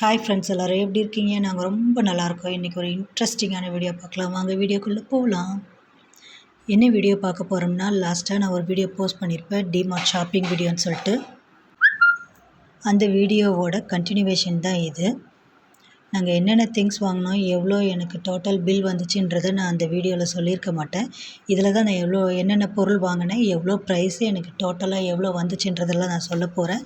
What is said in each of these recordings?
Hi friends எல்லோரும் எப்படி இருக்கீங்க? நாங்கள் ரொம்ப நல்லாயிருக்கோம் இன்றைக்கி ஒரு இன்ட்ரெஸ்டிங்கான வீடியோ பார்க்கலாம். வாங்க வீடியோக்குள்ளே போகலாம் என்ன வீடியோ பார்க்க போகிறோம்னா லாஸ்ட்டாக நான் ஒரு வீடியோ போஸ்ட் பண்ணியிருப்பேன் டிமார்ட் ஷாப்பிங் வீடியோன்னு சொல்லிட்டு. அந்த வீடியோவோட கண்டினியூவேஷன் தான் இது. நாங்கள் என்னென்ன திங்ஸ் வாங்கினோம் எவ்வளோ எனக்கு டோட்டல் பில் வந்துச்சுன்றதை நான் அந்த வீடியோவில் சொல்லியிருக்க மாட்டேன். இதில் தான் நான் எவ்வளோ என்னென்ன பொருள் வாங்கினேன் எவ்வளோ ப்ரைஸு எனக்கு டோட்டலாக எவ்வளோ வந்துச்சுன்றதெல்லாம் நான் சொல்ல போகிறேன்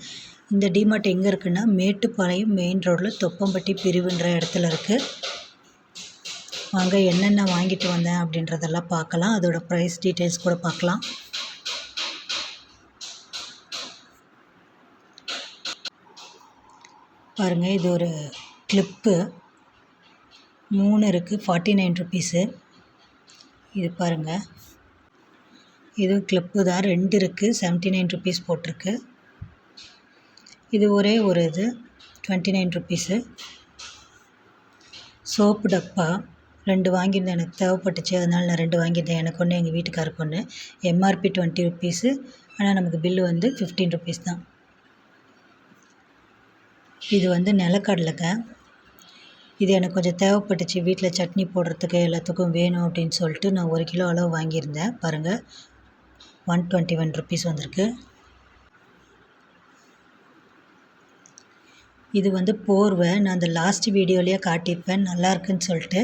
இந்த டிமார்ட் எங்கே இருக்குன்னா மேட்டுப்பாளையம் மெயின் ரோடில் தொப்பம்பட்டி பிரிவுன்ற இடத்துல இருக்குது வாங்க என்னென்ன வாங்கிட்டு வந்தேன் அப்படின்றதெல்லாம் பார்க்கலாம். அதோடய ப்ரைஸ் டீட்டெயில்ஸ் கூட பார்க்கலாம். பாருங்கள் இது ஒரு கிளிப்பு மூணு இருக்குது ஃபார்ட்டி நைன் ருபீஸு இது பாருங்கள் இது கிளிப்பு தான். ரெண்டு இருக்குது செவன்ட்டி நைன் ருபீஸ் போட்டிருக்கு. இது ஒரே ஒரு இது. டுவெண்ட்டி நைன் ருப்பீஸு சோப்பு டப்பா. ரெண்டு வாங்கியிருந்தேன். எனக்கு தேவைப்பட்டுச்சு. அதனால் நான் ரெண்டு வாங்கியிருந்தேன். எனக்கு ஒன்று எங்கள் வீட்டுக்காருக்கு ஒன்று எம்ஆர்பி டுவெண்ட்டி ருபீஸு ஆனால் நமக்கு பில்லு வந்து ஃபிஃப்டீன் ருப்பீஸ் தான். இது வந்து நிலக்கடலைங்க. இது எனக்கு கொஞ்சம் தேவைப்பட்டுச்சு. வீட்டில் சட்னி போடுறதுக்கு எல்லாத்துக்கும் வேணும் அப்படின்னு சொல்லிட்டு நான் ஒரு கிலோ அளவு வாங்கியிருந்தேன். பாருங்கள் ஒன் டுவெண்ட்டி ஒன் ருப்பீஸ் வந்திருக்கு. இது வந்து போர்வை நான் அந்த லாஸ்ட் வீடியோலேயே காட்டியிருப்பேன். நல்லாயிருக்குன்னு சொல்லிட்டு.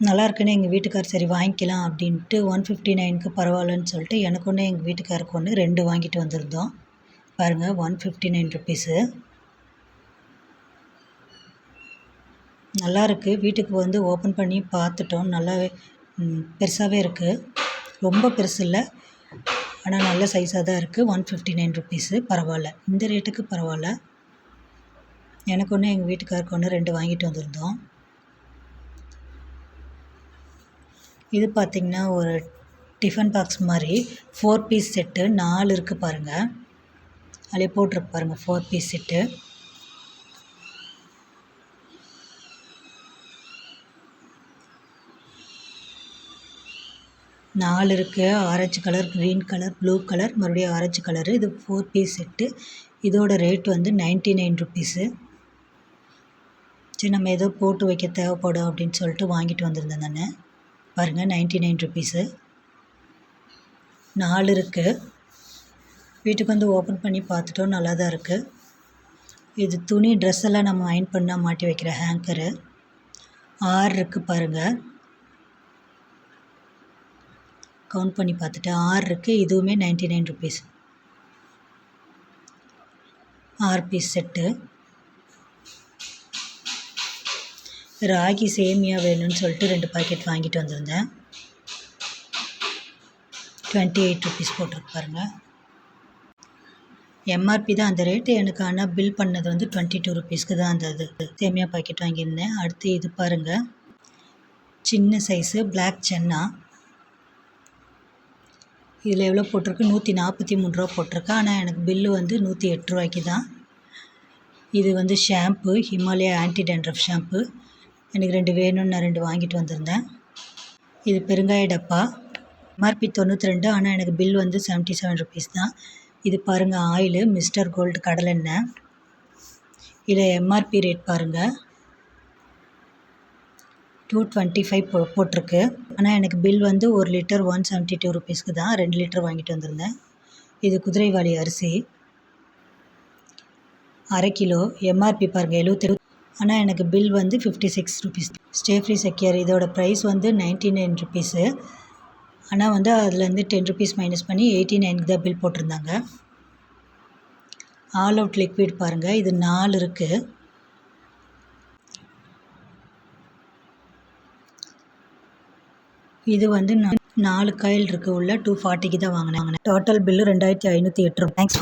நல்லாயிருக்குன்னு எங்கள் வீட்டுக்கார் சரி வாங்கிக்கலாம் அப்படின்ட்டு ஒன் ஃபிஃப்டி நைனுக்கு பரவாயில்லன்னு சொல்லிட்டு எனக்கு ஒன்று எங்கள் வீட்டுக்காருக்கு ஒன்று ரெண்டு வாங்கிட்டு வந்திருந்தோம். பாருங்கள் ஒன் ஃபிஃப்டி நைன் ருபீஸு நல்லா இருக்குது வீட்டுக்கு வந்து ஓப்பன் பண்ணி பார்த்துட்டோம். நல்லாவே பெருசாகவே இருக்குது ரொம்ப பெருசு இல்லை. ஆனால் நல்ல சைஸாக தான் இருக்குது ஒன் ஃபிஃப்டி நைன் ருபீஸு பரவாயில்ல. இந்த ரேட்டுக்கு பரவாயில்ல. எனக்கு ஒன்று எங்கள் வீட்டுக்காருக்கு ஒன்று ரெண்டு வாங்கிட்டு வந்திருந்தோம். இது பார்த்திங்கன்னா ஒரு டிஃபன் பாக்ஸ் மாதிரி. ஃபோர் பீஸ் செட்டு நாலு இருக்குது பாருங்கள் அதிலே போட்டிருக்கு பாருங்கள் ஃபோர் பீஸ் செட்டு நாலு இருக்குது orange colour green colour blue colour மறுபடியும் ஆரஞ்சு கலரு இது ஃபோர் பீஸ் செட்டு இதோட ரேட் வந்து நைன்ட்டி நைன் ருபீஸு சரி நம்ம ஏதோ போட்டு வைக்க தேவைப்படும் அப்படின்னு சொல்லிட்டு வாங்கிட்டு வந்திருந்தேன் நான். பாருங்கள் நைன்ட்டி நைன் ருபீஸு நாலு இருக்குது வீட்டுக்கு வந்து ஓப்பன் பண்ணி பார்த்துட்டோம் நல்லா தான் இருக்குது இது துணி ட்ரெஸ் எல்லாம் நம்ம அயன் பண்ணால் மாட்டி வைக்கிற ஹேங்கரு ஆறு இருக்குது பாருங்கள் கவுண்ட் பண்ணி பார்த்துட்டு ஆறு இருக்குது இதுவுமே நைன்ட்டி நைன் ருபீஸ் ஆறு பீஸ் செட்டு ராகி சேமியா வேணும்னு சொல்லிட்டு ரெண்டு பாக்கெட் வாங்கிட்டு வந்திருந்தேன். டுவெண்ட்டி எயிட் ருபீஸ் போட்டிருக்கு பாருங்கள் எம்ஆர்பி தான் அந்த ரேட்டு எனக்கு ஆனால் பில் பண்ணது வந்து டுவெண்ட்டி டூ ருபீஸ்க்கு தான் அந்த இது. சேமியா பாக்கெட் வாங்கியிருந்தேன். அடுத்து இது பாருங்கள் சின்ன சைஸு பிளாக் சென்னா. இதில் எவ்வளோ போட்டிருக்கு? நூற்றி நாற்பத்தி மூணு ரூபா போட்டிருக்கு. ஆனால் எனக்கு பில்லு வந்து நூற்றி எட்டு ரூபாய்க்கு தான். இது வந்து shampoo Himalaya anti dandruff shampoo எனக்கு ரெண்டு வேணும்னு நான் ரெண்டு வாங்கிட்டு வந்திருந்தேன். இது பெருங்காய டப்பா. எம்ஆர்பி தொண்ணூற்றி ரெண்டு ஆனால் எனக்கு பில் வந்து செவன்ட்டி செவன் ருபீஸ் தான். இது பாருங்கள் ஆயிலு மிஸ்டர் கோல்டு கடலெண்ணெய் இதில் எம்ஆர்பி ரேட் பாருங்கள் டூ டுவெண்ட்டி ஃபைவ் போ போட்டிருக்கு. ஆனால் எனக்கு பில் வந்து ஒரு லிட்டர் ஒன் செவன்ட்டி டூ ருபீஸ்க்கு தான் ரெண்டு லிட்டர் வாங்கிட்டு வந்திருந்தேன். இது குதிரைவாளி அரிசி. அரை கிலோ எம்ஆர்பி பாருங்கள் எழுபத்தி ஆனால் எனக்கு பில் வந்து fifty six rupees Stayfree secure இதோட ப்ரைஸ் வந்து நைன்ட்டி நைன் ருபீஸு ஆனால் வந்து அதுலேருந்து டென் ருபீஸ் மைனஸ் பண்ணி எயிட்டி நைனுக்கு தான் பில் போட்டிருந்தாங்க. ஆல் அவுட் லிக்விட் பாருங்கள் இது நாலு இருக்குது இது வந்து நாலு காயில் இருக்குது உள்ள டூ ஃபார்ட்டிக்கு தான் வாங்கினாங்க டோட்டல் பில்லு ரெண்டாயிரத்தி ஐநூற்றி எட்டு ரூபா. தேங்க்ஸ்